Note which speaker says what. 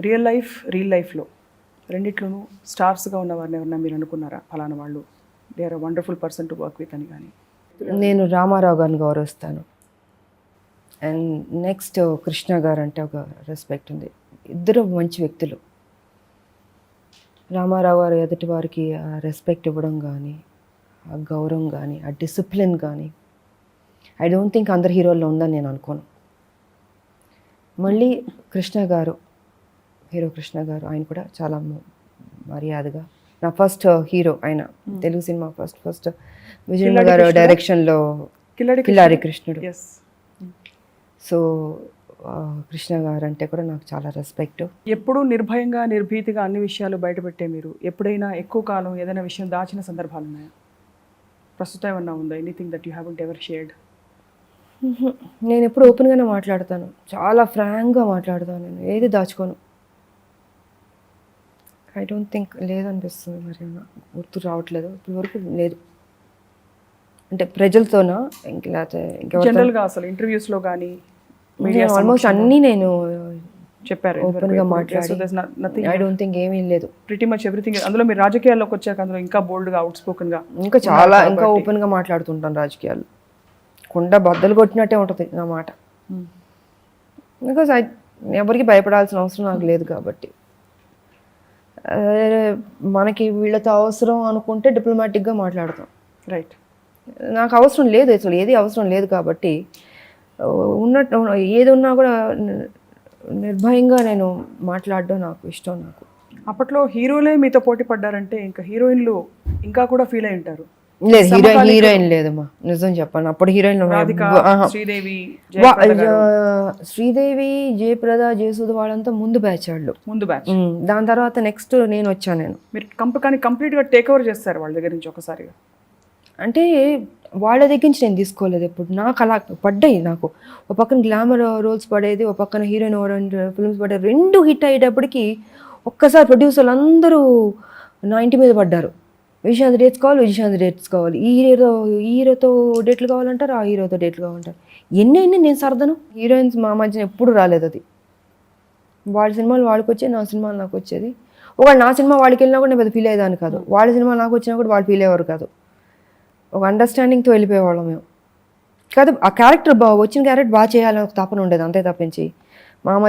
Speaker 1: Real life real లైఫ్లో. రెండిట్లోనూ స్టార్స్గా ఉన్న వారిని ఎవరన్నా మీరు అనుకున్నారా? ఫలానా వాళ్ళు. They are wonderful person to work with అని కానీ.
Speaker 2: నేను రామారావు గారిని గౌరవిస్తాను. అండ్ నెక్స్ట్ కృష్ణ గారు అంటే ఒక రెస్పెక్ట్ ఉంది. ఇద్దరు మంచి వ్యక్తులు. రామారావు గారు ఎదుటి వారికి ఆ రెస్పెక్ట్ ఇవ్వడం కానీ ఆ గౌరవం కానీ ఆ డిసిప్లిన్ కానీ ఐ డోంట్ థింక్ అందరు హీరోల్లో ఉందని నేను అనుకోను. మళ్ళీ కృష్ణ గారు హీరో కృష్ణ గారు ఆయన కూడా చాలా మర్యాదగా నా ఫస్ట్ హీరో ఆయన Telugu cinema first first Vijay
Speaker 1: Killadi
Speaker 2: garu? డైరెక్షన్లో
Speaker 1: కిల్లడి
Speaker 2: కిల్లారి కృష్ణుడు. సో కృష్ణ గారు అంటే కూడా నాకు చాలా రెస్పెక్ట్
Speaker 1: ఎప్పుడూ నిర్భయంగా నిర్భీతిగా అన్ని విషయాలు బయటపెట్టే మీరు. ఎప్పుడైనా ఎక్కువ కాలం ఏదైనా విషయం దాచిన సందర్భాలు ఉన్నాయా? ప్రస్తుతం ఏమన్నా ఉందా? Anything that you haven't ever shared
Speaker 2: నేను ఎప్పుడు ఓపెన్గానే మాట్లాడతాను. చాలా ఫ్రాంక్గా మాట్లాడతాను నేను. ఏది దాచుకోను. ఐ డోంట్ థింక్ లేదనిపిస్తుంది మరి గుర్తు రావట్లేదు. ఇప్పటి వరకు లేదు. అంటే ప్రజలతోనా ఇంక లేకపోతే
Speaker 1: జనరల్గా అసలు ఇంటర్వ్యూస్లో కానీ
Speaker 2: ఆల్మోస్ట్ అన్నీ నేను
Speaker 1: చెప్పారు
Speaker 2: ఓపెన్గా మాట్లాడి ఐ డోంట్ థింక్ ఏమీ లేదు.
Speaker 1: ప్రిటీ మచ్ ఎవ్రీథింగ్ అందులో మీరు రాజకీయాల్లోకి వచ్చాక అందులో ఇంకా బోల్డ్గా అవుట్ స్పోకన్గా
Speaker 2: ఇంకా చాలా ఇంకా ఓపెన్గా మాట్లాడుతుంటాను రాజకీయాలు కుండ బద్దలు కొట్టినట్టే ఉంటుంది నా మాట. బికాస్ ఐ ఎవరికి భయపడాల్సిన అవసరం నాకు లేదు కాబట్టి. మనకి వీళ్ళతో అవసరం అనుకుంటే డిప్లొమాటిక్గా మాట్లాడతాం.
Speaker 1: రైట్
Speaker 2: నాకు అవసరం లేదు అసలు ఏది అవసరం లేదు కాబట్టి ఉన్నట్టు ఏది ఉన్నా కూడా నిర్భయంగా నేను మాట్లాడడం నాకు ఇష్టం నాకు.
Speaker 1: అప్పట్లో హీరోలే మీతో పోటీ పడ్డారంటే ఇంకా హీరోయిన్లు ఇంకా కూడా ఫీల్ అయి ఉంటారు.
Speaker 2: లేదు హీరో హీరోయిన్ లేదమ్మా. నిజం చెప్పాను. అప్పుడు హీరోయిన్
Speaker 1: శ్రీదేవి
Speaker 2: శ్రీదేవి జయప్రద జయసుధ వాళ్ళంతా ముందు బ్యాచ్ వాళ్ళు.
Speaker 1: ముందు బ్యాచ్
Speaker 2: దాని తర్వాత నెక్స్ట్ నేను వచ్చాను నేను.
Speaker 1: మీరు కంప కానీ కంప్లీట్గా టేక్ ఓవర్ చేస్తారు వాళ్ళ దగ్గర నుంచి ఒకసారిగా.
Speaker 2: అంటే వాళ్ళ దగ్గర నుంచి నేను తీసుకోలేదు ఎప్పుడు. నాకు అలా పడ్డాయి నాకు. ఒక పక్కన గ్లామర్ రోల్స్ పడేది ఒక పక్కన హీరోయిన్ ఓరెంట్ ఫిల్మ్స్ పడేది. రెండు హిట్ అయ్యేటప్పటికి ఒక్కసారి ప్రొడ్యూసర్లు అందరూ నా ఇంటి మీద పడ్డారు. విజయశాంతి డేట్స్ కావాలి విజయశాంతి డేట్స్ కావాలి. ఈ హీరోతో ఈ హీరోతో డేట్లు కావాలంటారు ఆ హీరోతో డేట్లు కావాలంటారు. ఎన్ని అయినా నేను సరదను. హీరోయిన్స్ మా మధ్యన ఎప్పుడు రాలేదు అది. వాళ్ళ సినిమాలు వాళ్ళకి వచ్చేది నా సినిమాలు నాకు వచ్చేది. ఒకవేళ నా సినిమా వాళ్ళకి వెళ్ళినా కూడా నేను పెద్ద ఫీల్ అయ్యేదాన్ని కాదు. వాళ్ళ సినిమా నాకు వచ్చినా కూడా వాళ్ళు ఫీల్ అయ్యేవారు కాదు. ఒక అండర్స్టాండింగ్తో వెళ్ళిపోయేవాళ్ళం మేము. కాదు ఆ క్యారెక్టర్ బా వచ్చిన క్యారెక్టర్ బాగా చేయాలని ఒక తపన ఉండేది అంతే తప్పించి. మా